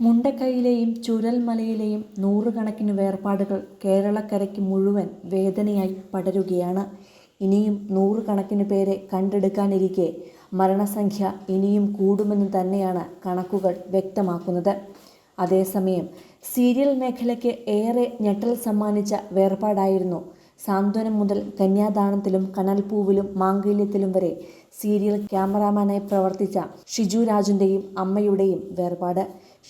മുണ്ടക്കൈയിലെയും ചുരൽമലയിലെയും നൂറുകണക്കിന് വേർപാടുകൾ കേരളക്കരയ്ക്ക് മുഴുവൻ വേദനയായി പടരുകയാണ്. ഇനിയും നൂറുകണക്കിന് പേരെ കണ്ടെടുക്കാനിരിക്കെ മരണസംഖ്യ ഇനിയും കൂടുമെന്ന് തന്നെയാണ് കണക്കുകൾ വ്യക്തമാക്കുന്നത്. അതേസമയം സീരിയൽ മേഖലയ്ക്ക് ഏറെ ഞെട്ടൽ സമ്മാനിച്ച വേർപാടായിരുന്നു സാന്ത്വനം മുതൽ കന്യാദാനത്തിലും കനൽപൂവിലും മാംഗല്യത്തിലും വരെ സീരിയൽ ക്യാമറാമാനായി പ്രവർത്തിച്ച ഷിജു രാജുന്റെയും അമ്മയുടെയും വേർപാട്.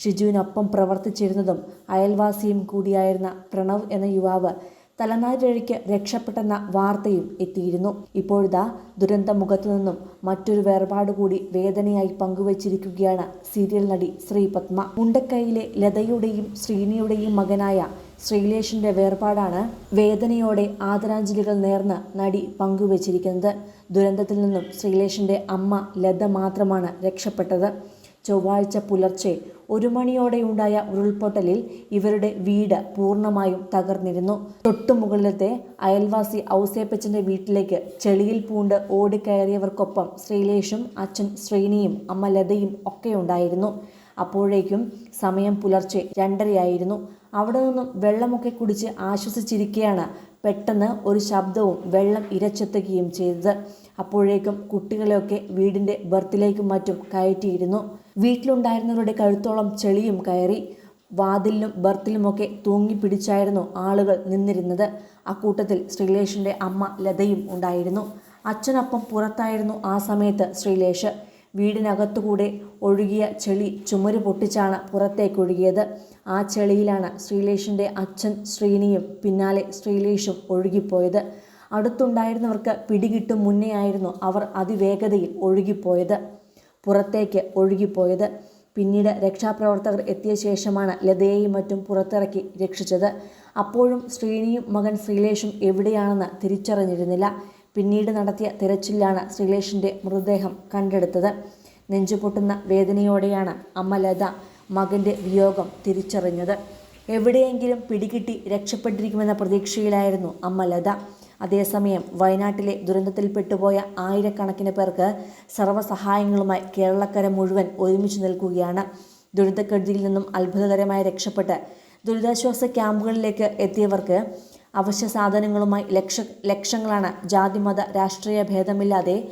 ഷിജുവിനൊപ്പം പ്രവർത്തിച്ചിരുന്നതും അയൽവാസിയും കൂടിയായിരുന്ന പ്രണവ് എന്ന യുവാവ് തലനാരിഴയ്ക്ക് രക്ഷപ്പെട്ടെന്ന വാർത്തയും എത്തിയിരുന്നു. ഇപ്പോഴിതാ ദുരന്തമുഖത്തുനിന്നും മറ്റൊരു വേർപാട് കൂടി വേദനയായി പങ്കുവച്ചിരിക്കുകയാണ് സീരിയൽ നടി ശ്രീപത്മ. മുണ്ടക്കൈയിലെ ലതയുടെയും ശ്രീനിയുടെയും മകനായ ശ്രീലേഷിന്റെ വേർപാടാണ് വേദനയോടെ ആദരാഞ്ജലികൾ നേർന്ന് നടി പങ്കുവച്ചിരിക്കുന്നത്. ദുരന്തത്തിൽ നിന്നും ശ്രീലേഷിന്റെ അമ്മ ലത മാത്രമാണ് രക്ഷപ്പെട്ടത്. ചൊവ്വാഴ്ച പുലർച്ചെ ഒരു മണിയോടെയുണ്ടായ ഉരുൾപൊട്ടലിൽ ഇവരുടെ വീട് പൂർണമായും തകർന്നിരുന്നു. തൊട്ടുമുകളിലത്തെ അയൽവാസി ഔസേപ്പച്ചന്റെ വീട്ടിലേക്ക് ചെളിയിൽ പൂണ്ട് ഓടിക്കയറിയവർക്കൊപ്പം ശ്രീലേഷും അച്ഛൻ ശ്രീനിയും അമ്മ ലതയും ഒക്കെയുണ്ടായിരുന്നു. അപ്പോഴേക്കും സമയം പുലർച്ചെ രണ്ടരയായിരുന്നു. അവിടെ നിന്നും വെള്ളമൊക്കെ കുടിച്ച് ആശ്വസിച്ചിരിക്കുകയാണ് പെട്ടെന്ന് ഒരു ശബ്ദവും വെള്ളം ഇരച്ചെത്തുകയും ചെയ്തത്. അപ്പോഴേക്കും കുട്ടികളെയൊക്കെ വീടിന്റെ ബർത്തിലേക്കും മറ്റും കയറ്റിയിരുന്നു. വീട്ടിലുണ്ടായിരുന്നവരുടെ കഴുത്തോളം ചെളിയും കയറി. വാതിലിലും ബർത്തിലുമൊക്കെ തൂങ്ങിപ്പിടിച്ചായിരുന്നു ആളുകൾ നിന്നിരുന്നത്. അക്കൂട്ടത്തിൽ ശ്രീലേഷിന്റെ അമ്മ ലതയും ഉണ്ടായിരുന്നു. അച്ഛനൊപ്പം പുറത്തായിരുന്നു ആ സമയത്ത് ശ്രീലേഷ്. വീടിനകത്തുകൂടെ ഒഴുകിയ ചെളി ചുമര് പൊട്ടിച്ചാണ് പുറത്തേക്കൊഴുകിയത്. ആ ചെളിയിലാണ് ശ്രീലേഷിന്റെ അച്ഛൻ ശ്രീനിയും പിന്നാലെ ശ്രീലേഷും ഒഴുകിപ്പോയത്. അടുത്തുണ്ടായിരുന്നവർക്ക് പിടികിട്ടും മുന്നേ ആയിരുന്നു അവർ അതിവേഗതയിൽ ഒഴുകിപ്പോയത്. പുറത്തേക്ക് ഒഴുകിപ്പോയത്. പിന്നീട് രക്ഷാപ്രവർത്തകർ എത്തിയ ശേഷമാണ് ലതയെയും മറ്റും പുറത്തിറക്കി രക്ഷിച്ചത്. അപ്പോഴും ശ്രീനിയും മകൻ ശ്രീലേഷും എവിടെയാണെന്ന് തിരിച്ചറിഞ്ഞിരുന്നില്ല. പിന്നീട് നടത്തിയ തിരച്ചിലാണ് ശ്രീലേഷിന്റെ മൃതദേഹം കണ്ടെടുത്തത്. നെഞ്ചുപൊട്ടുന്ന വേദനയോടെയാണ് അമ്മ ലത മകന്റെ വിയോഗം തിരിച്ചറിഞ്ഞത്. എവിടെയെങ്കിലും പിടികിട്ടി രക്ഷപ്പെട്ടിരിക്കുമെന്ന പ്രതീക്ഷയിലായിരുന്നു അമ്മ ലത. അതേസമയം വയനാട്ടിലെ ദുരന്തത്തിൽപ്പെട്ടുപോയ ആയിരക്കണക്കിന് പേർക്ക് സർവസഹായങ്ങളുമായി കേരളക്കര മുഴുവൻ ഒരുമിച്ച് നിൽക്കുകയാണ്. ദുരിതക്കെടുതിയിൽ നിന്നും അത്ഭുതകരമായി രക്ഷപ്പെട്ട് ദുരിതാശ്വാസ ക്യാമ്പുകളിലേക്ക് എത്തിയവർക്ക് അവശ്യസാധനങ്ങളുമായി ലക്ഷങ്ങളാണ് ജാതി-മത രാഷ്ട്രീയ ഭേദമില്ലാതെ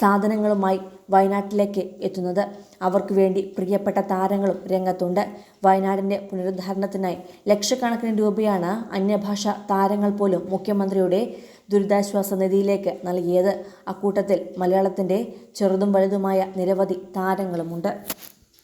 സാധനങ്ങളുമായി വയനാട്ടിലേക്ക് എത്തുന്നത്. അവർക്ക് വേണ്ടി പ്രിയപ്പെട്ട താരങ്ങളും രംഗത്തുണ്ട്. വയനാടിന്റെ പുനരുദ്ധാരണത്തിനായി ലക്ഷക്കണക്കിന് രൂപയാണ് അന്യഭാഷ താരങ്ങൾ പോലും മുഖ്യമന്ത്രിയുടെ ദുരിതാശ്വാസ നിധിയിലേക്ക് നൽകിയത്. അക്കൂട്ടത്തിൽ മലയാളത്തിന്റെ ചെറുതും വലുതുമായ നിരവധി താരങ്ങളുമുണ്ട്.